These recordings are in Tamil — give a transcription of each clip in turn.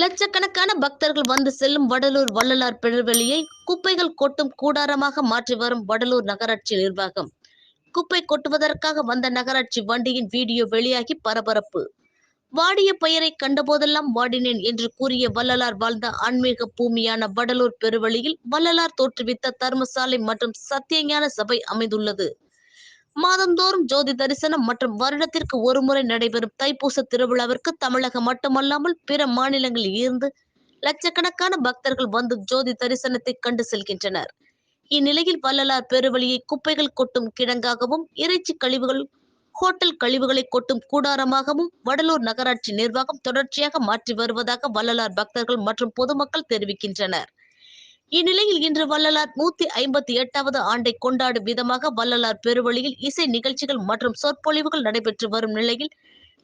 லட்சக்கணக்கான பக்தர்கள் வந்து செல்லும் வடலூர் வள்ளலார் பெருவெளியை குப்பைகள் கொட்டும் கூடாரமாக மாற்றி வரும் வடலூர் நகராட்சி நிர்வாகம். குப்பை கொட்டுவதற்காக வந்த நகராட்சி வண்டியின் வீடியோ வெளியாகி பரபரப்பு. வாடிய பெயரை கண்டபோதெல்லாம் வாடினேன் என்று கூறிய வள்ளலார் வாழ்ந்த ஆன்மீக பூமியான வடலூர் பெருவெளியில் வள்ளலார் தோற்றுவித்த தர்மசாலை மற்றும் சத்தியஞான சபை அமைந்துள்ளது. மாதந்தோறும் ஜோதி தரிசனம் மற்றும் வருடத்திற்கு ஒருமுறை நடைபெறும் தைப்பூச திருவிழாவிற்கு தமிழகம் மட்டுமல்லாமல் பிற மாநிலங்களில் இருந்து லட்சக்கணக்கான பக்தர்கள் வந்து ஜோதி தரிசனத்தை கண்டு செல்கின்றனர். இந்நிலையில் வள்ளலார் பெருவழியை குப்பைகள் கொட்டும் கிடங்காகவும் இறைச்சி கழிவுகள் ஹோட்டல் கழிவுகளை கொட்டும் கூடாரமாகவும் வடலூர் நகராட்சி நிர்வாகம் தொடர்ச்சியாக மாற்றி வருவதாக வள்ளலார் பக்தர்கள் மற்றும் பொதுமக்கள் தெரிவிக்கின்றனர். இந்நிலையில் இன்று வள்ளலார் நூத்தி ஐம்பத்தி எட்டாவது ஆண்டை கொண்டாடும் விதமாக வள்ளலார் பெருவழியில் இசை நிகழ்ச்சிகள் மற்றும் சொற்பொழிவுகள் நடைபெற்று வரும் நிலையில்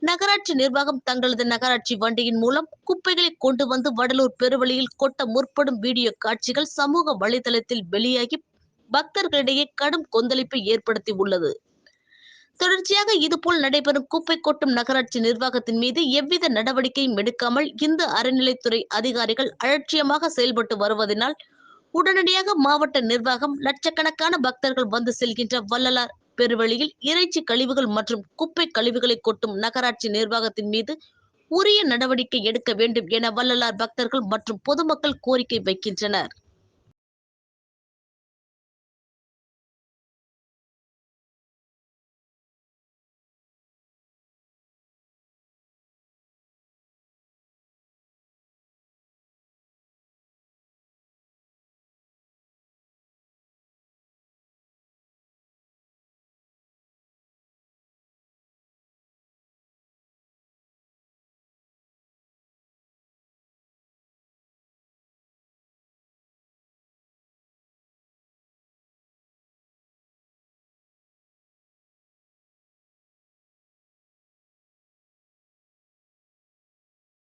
நகராட்சி நிர்வாகம் தங்களது நகராட்சி வண்டியின் மூலம் குப்பைகளை கொண்டு வந்து வடலூர் பெருவழியில் கொட்ட முற்படும் வீடியோ காட்சிகள் சமூக வலைதளத்தில் வெளியாகி பக்தர்களிடையே கடும் கொந்தளிப்பை ஏற்படுத்தி உள்ளது. தொடர்ச்சியாக இதுபோல் நடைபெறும் குப்பை கொட்டும் நகராட்சி நிர்வாகத்தின் மீது எவ்வித நடவடிக்கையும் எடுக்காமல் இந்து அறநிலைத்துறை அதிகாரிகள் அலட்சியமாக செயல்பட்டு வருவதனால் உடனடியாக மாவட்ட நிர்வாகம் லட்சக்கணக்கான பக்தர்கள் வந்து செல்கின்ற வள்ளலார் பெருவழியில் இறைச்சி கழிவுகள் மற்றும் குப்பை கழிவுகளை கொட்டும் நகராட்சி நிர்வாகத்தின் மீது உரிய நடவடிக்கை எடுக்க வேண்டும் என வள்ளலார் பக்தர்கள் மற்றும் பொதுமக்கள் கோரிக்கை வைக்கின்றனர்.